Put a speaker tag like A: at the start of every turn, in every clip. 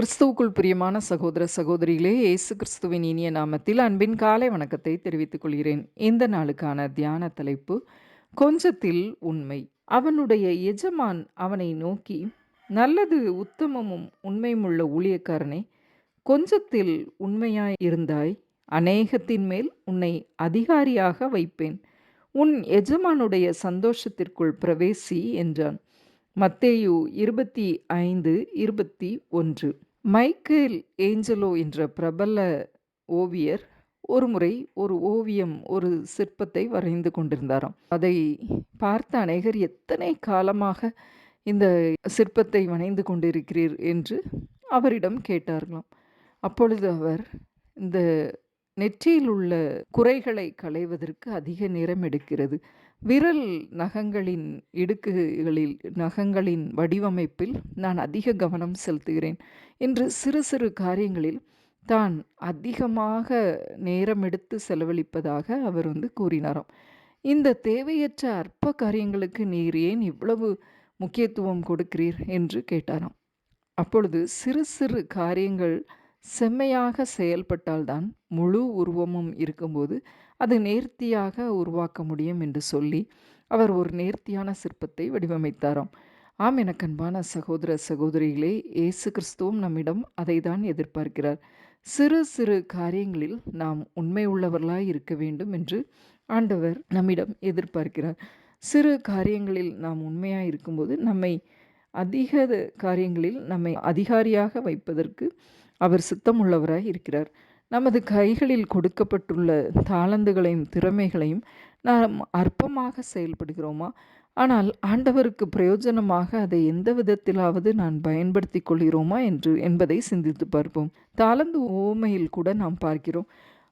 A: கிறிஸ்துவுக்குள் பிரியமான சகோதர சகோதரிகளே இயேசு கிறிஸ்துவின் இனிய நாமத்தில் அன்பின் காலை வணக்கத்தை தெரிவித்துக் கொள்கிறேன். இந்த நாளுக்கான தியான தலைப்பு கொஞ்சத்தில் உண்மை. அவனுடைய எஜமான் அவனை நோக்கி நல்லது உத்தமமும் உண்மையுமுள்ள ஊழியக்காரனே கொஞ்சத்தில் உண்மையாய் இருந்தாய். அநேகத்தின் மேல் உன்னை அதிகாரியாக வைப்பேன். உன் எஜமானுடைய சந்தோஷத்திற்குள் பிரவேசி என்றான். மத்தேயு இருபத்தி ஐந்து இருபத்தி ஒன்று. மைக்கேல் ஏஞ்சலோ என்ற பிரபல ஓவியர் ஒருமுறை ஒரு ஓவியம் ஒரு சிற்பத்தை வரைந்து கொண்டிருந்தாராம். அதை பார்த்த அநேகர் எத்தனை காலமாக இந்த சிற்பத்தை வணைந்து கொண்டிருக்கிறீர்? என்று அவரிடம் கேட்டார்களாம். அப்பொழுது அவர் இந்த நெற்றியில் உள்ள குறைகளை களைவதற்கு அதிக நேரம் எடுக்கிறது. விரல் நகங்களின் இடுக்குகளில் நகங்களின் வடிவமைப்பில் நான் அதிக கவனம் செலுத்துகிறேன். என்று சிறு சிறு காரியங்களில் தான் அதிகமாக நேரம் எடுத்து செலவழிப்பதாக அவர் வந்து கூறினாராம். இந்த தேவையற்ற அற்ப காரியங்களுக்கு நீர் ஏன் இவ்வளவு முக்கியத்துவம் கொடுக்கிறீர் என்று கேட்டாராம். அப்பொழுது சிறு சிறு காரியங்கள் செம்மையாக செயல்பட்டால்தான் முழு உருவமும் இருக்கும்போது அது நேர்த்தியாக உருவாக்க முடியும் என்று சொல்லி அவர் ஒரு நேர்த்தியான சிற்பத்தை வடிவமைத்தாராம். ஆம் எனக்கு அன்பான சகோதர சகோதரிகளே இயேசு கிறிஸ்துவும் நம்மிடம் அதை தான் எதிர்பார்க்கிறார். சிறு சிறு காரியங்களில் நாம் உண்மை உள்ளவர்களாய் இருக்க வேண்டும் என்று ஆண்டவர் நம்மிடம் எதிர்பார்க்கிறார். சிறு காரியங்களில் நாம் உண்மையாக இருக்கும்போது நம்மை அதிக காரியங்களில் நம்மை அதிகாரியாக வைப்பதற்கு அவர் சித்தமுள்ளவராய் இருக்கிறார். நமது கைகளில் கொடுக்கப்பட்டுள்ள தாளந்துகளையும் திறமைகளையும் நாம் அற்பமாக செயல்படுகிறோமா? ஆனால் ஆண்டவருக்கு பிரயோஜனமாக அதை எந்த விதத்திலாவது நான் பயன்படுத்தி கொள்கிறோமா என்று என்பதை சிந்தித்து பார்ப்போம். தாளந்து ஓமையில் கூட நாம் பார்க்கிறோம்.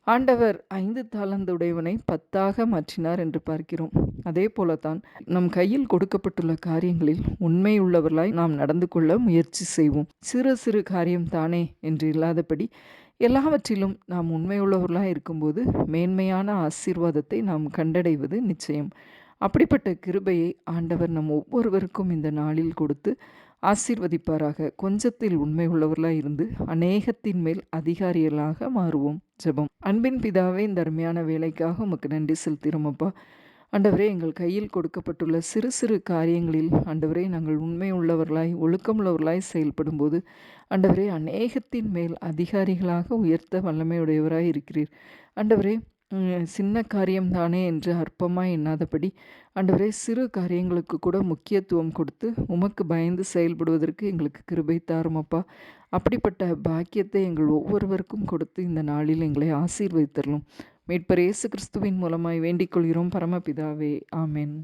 A: ஆண்டவர் ஐந்து தாளந்துடையவனை பத்தாக மாற்றினார் என்று பார்க்கிறோம். அதே போலத்தான் நம் கையில் கொடுக்கப்பட்டுள்ள காரியங்களில் உண்மை உள்ளவர்களாய் நாம் நடந்து கொள்ள முயற்சி செய்வோம். சிறு சிறு காரியம் தானே என்று இல்லாதபடி எல்லாவற்றிலும் நாம் உண்மையுள்ளவர்களாக இருக்கும்போது மேன்மையான ஆசீர்வாதத்தை நாம் கண்டடைவது நிச்சயம். அப்படிப்பட்ட கிருபையை ஆண்டவர் நம் ஒவ்வொருவருக்கும் இந்த நாளில் கொடுத்து ஆசீர்வதிப்பாராக. கொஞ்சத்தில் உண்மை உள்ளவர்களாக இருந்து அநேகத்தின் மேல் அதிகாரிகளாக மாறுவோம். ஜெபம். அன்பின் பிதாவே இந்த அருமையான வேலைக்காக உமக்கு நன்றி செலுத்திறோமப்பா ஆண்டவரே எங்கள் கையில் கொடுக்கப்பட்டுள்ள சிறு சிறு காரியங்களில் ஆண்டவரே நாங்கள் உண்மை உள்ளவர்களாய் ஒழுக்கமுள்ளவர்களாய் செயல்படும்போது ஆண்டவரே அநேகத்தின் மேல் அதிகாரிகளாக உயர்த்த வல்லமையுடையவராய் இருக்கிறீர். ஆண்டவரே சின்ன காரியம்தானே என்று அற்பமாக எண்ணாதபடி ஆண்டவரே சிறு காரியங்களுக்கு கூட முக்கியத்துவம் கொடுத்து உமக்கு பயந்து செயல்படுவதற்கு எங்களுக்கு கிருபை தாருமப்பா. அப்படிப்பட்ட பாக்கியத்தை எங்கள் ஒவ்வொருவருக்கும் கொடுத்து இந்த நாளில் எங்களை ஆசீர்வதித்தரலும். மீட்பர் இயேசு கிறிஸ்துவின் மூலமாய் வேண்டிக் கொள்கிறோம் பரமபிதாவே. ஆமேன்.